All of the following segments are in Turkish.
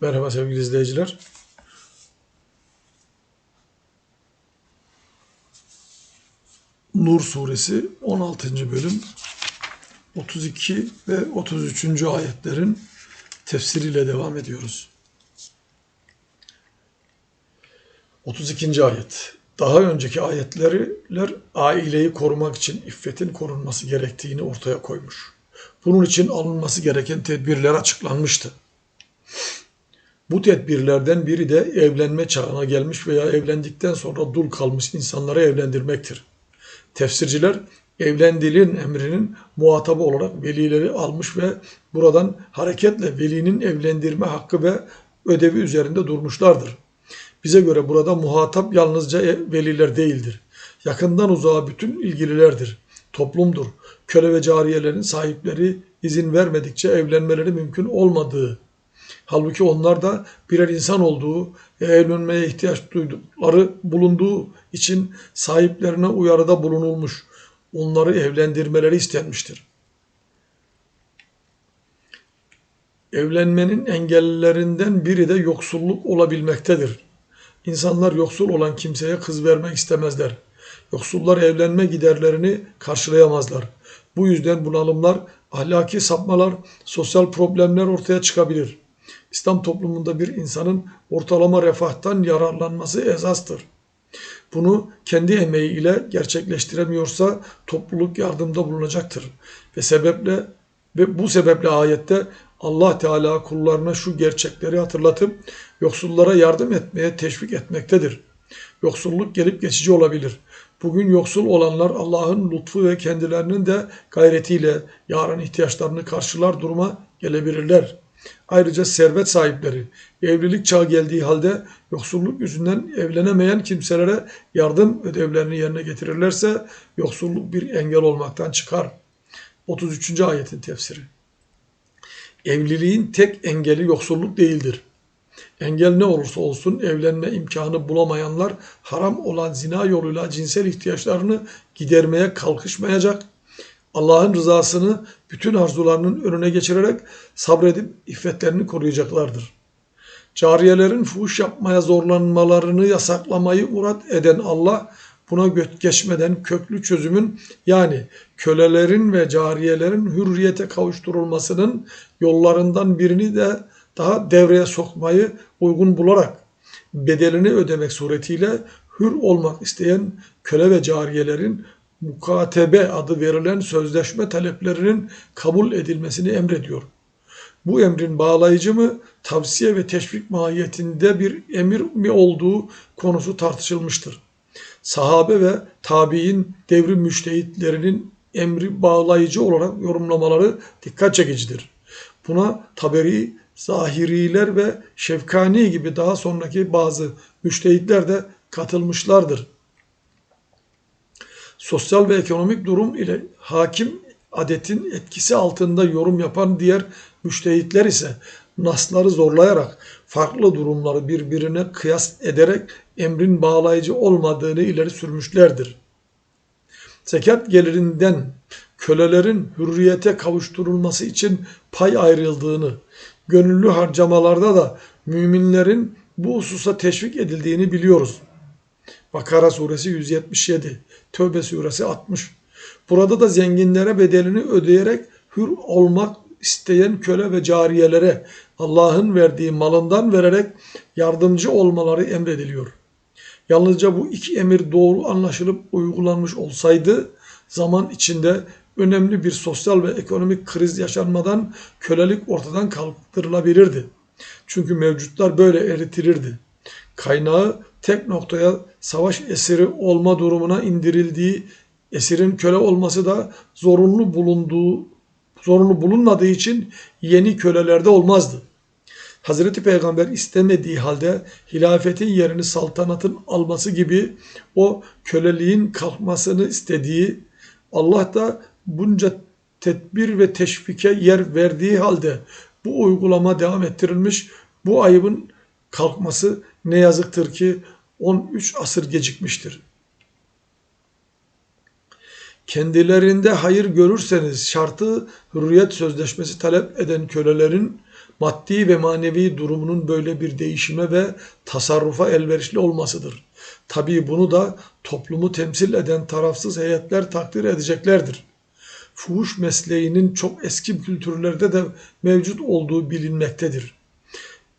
Merhaba sevgili izleyiciler. Nur suresi 16. bölüm 32 ve 33. ayetlerin tefsiriyle devam ediyoruz. 32. ayet. Daha önceki ayetler aileyi korumak için iffetin korunması gerektiğini ortaya koymuş. Bunun için alınması gereken tedbirler açıklanmıştı. Bu tedbirlerden biri de evlenme çağına gelmiş veya evlendikten sonra dul kalmış insanları evlendirmektir. Tefsirciler evlendiliğin emrinin muhatabı olarak velileri almış ve buradan hareketle velinin evlendirme hakkı ve ödevi üzerinde durmuşlardır. Bize göre burada muhatap yalnızca veliler değildir. Yakından uzağa bütün ilgililerdir. Toplumdur. Köle ve cariyelerin sahipleri izin vermedikçe evlenmeleri mümkün olmadığı Halbuki onlar da birer insan olduğu ve evlenmeye ihtiyaç duydukları bulunduğu için sahiplerine uyarıda bulunulmuş. Onları evlendirmeleri istenmiştir. Evlenmenin engellerinden biri de yoksulluk olabilmektedir. İnsanlar yoksul olan kimseye kız vermek istemezler. Yoksullar evlenme giderlerini karşılayamazlar. Bu yüzden bunalımlar, ahlaki sapmalar, sosyal problemler ortaya çıkabilir.'' İslam toplumunda bir insanın ortalama refahtan yararlanması esastır. Bunu kendi emeği ile gerçekleştiremiyorsa topluluk yardımda bulunacaktır. Ve sebeple ve bu sebeple ayette Allah Teala kullarına şu gerçekleri hatırlatıp yoksullara yardım etmeye teşvik etmektedir. Yoksulluk gelip geçici olabilir. Bugün yoksul olanlar Allah'ın lütfu ve kendilerinin de gayretiyle yarın ihtiyaçlarını karşılar duruma gelebilirler. Ayrıca servet sahipleri evlilik çağı geldiği halde yoksulluk yüzünden evlenemeyen kimselere yardım ödevlerini yerine getirirlerse yoksulluk bir engel olmaktan çıkar. 33. ayetin tefsiri. Evliliğin tek engeli yoksulluk değildir. Engel ne olursa olsun evlenme imkanı bulamayanlar haram olan zina yoluyla cinsel ihtiyaçlarını gidermeye kalkışmayacak Allah'ın rızasını bütün arzularının önüne geçirerek sabredip iffetlerini koruyacaklardır. Cariyelerin fuhuş yapmaya zorlanmalarını yasaklamayı murat eden Allah buna göt geçmeden köklü çözümün yani kölelerin ve cariyelerin hürriyete kavuşturulmasının yollarından birini de daha devreye sokmayı uygun bularak bedelini ödemek suretiyle hür olmak isteyen köle ve cariyelerin mukatebe adı verilen sözleşme taleplerinin kabul edilmesini emrediyor. Bu emrin bağlayıcı mı, tavsiye ve teşvik mahiyetinde bir emir mi olduğu konusu tartışılmıştır. Sahabe ve tabi'in devrim müştehitlerinin emri bağlayıcı olarak yorumlamaları dikkat çekicidir. Buna Taberi, Zahiriler ve Şefkani gibi daha sonraki bazı müştehitler de katılmışlardır sosyal ve ekonomik durum ile hakim adetin etkisi altında yorum yapan diğer müştehitler ise nasları zorlayarak farklı durumları birbirine kıyas ederek emrin bağlayıcı olmadığını ileri sürmüşlerdir. Zekat gelirinden kölelerin hürriyete kavuşturulması için pay ayrıldığını, gönüllü harcamalarda da müminlerin bu hususa teşvik edildiğini biliyoruz. Bakara suresi 177, Tövbe suresi 60. Burada da zenginlere bedelini ödeyerek hür olmak isteyen köle ve cariyelere Allah'ın verdiği malından vererek yardımcı olmaları emrediliyor. Yalnızca bu iki emir doğru anlaşılıp uygulanmış olsaydı zaman içinde önemli bir sosyal ve ekonomik kriz yaşanmadan kölelik ortadan kaldırılabilirdi. Çünkü mevcutlar böyle eritirirdi. Kaynağı tek noktaya savaş esiri olma durumuna indirildiği, esirin köle olması da zorunlu bulunduğu, zorunlu bulunmadığı için yeni kölelerde olmazdı. Hazreti Peygamber istemediği halde hilafetin yerini saltanatın alması gibi o köleliğin kalkmasını istediği, Allah da bunca tedbir ve teşvike yer verdiği halde bu uygulama devam ettirilmiş, bu ayıbın kalkması ne yazıktır ki 13 asır gecikmiştir. Kendilerinde hayır görürseniz şartı hürriyet sözleşmesi talep eden kölelerin maddi ve manevi durumunun böyle bir değişime ve tasarrufa elverişli olmasıdır. Tabii bunu da toplumu temsil eden tarafsız heyetler takdir edeceklerdir. Fuhuş mesleğinin çok eski kültürlerde de mevcut olduğu bilinmektedir.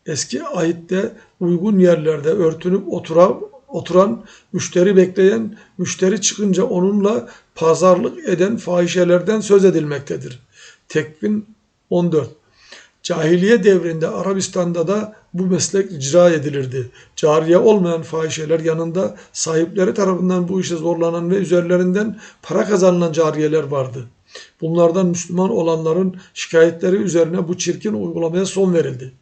Eski ahitte uygun yerlerde örtünüp oturan, oturan, müşteri bekleyen, müşteri çıkınca onunla pazarlık eden fahişelerden söz edilmektedir. Tekvin 14 Cahiliye devrinde Arabistan'da da bu meslek icra edilirdi. Cariye olmayan fahişeler yanında sahipleri tarafından bu işe zorlanan ve üzerlerinden para kazanılan cariyeler vardı. Bunlardan Müslüman olanların şikayetleri üzerine bu çirkin uygulamaya son verildi.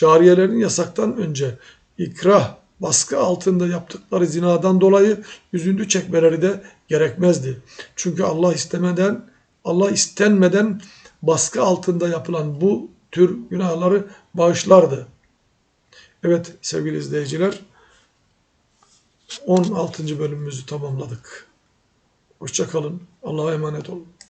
Cariyelerin yasaktan önce ikrah, baskı altında yaptıkları zinadan dolayı üzüntü çekmeleri de gerekmezdi. Çünkü Allah istemeden, Allah istenmeden baskı altında yapılan bu tür günahları bağışlardı. Evet sevgili izleyiciler 16. bölümümüzü tamamladık. Hoşçakalın. Allah'a emanet olun.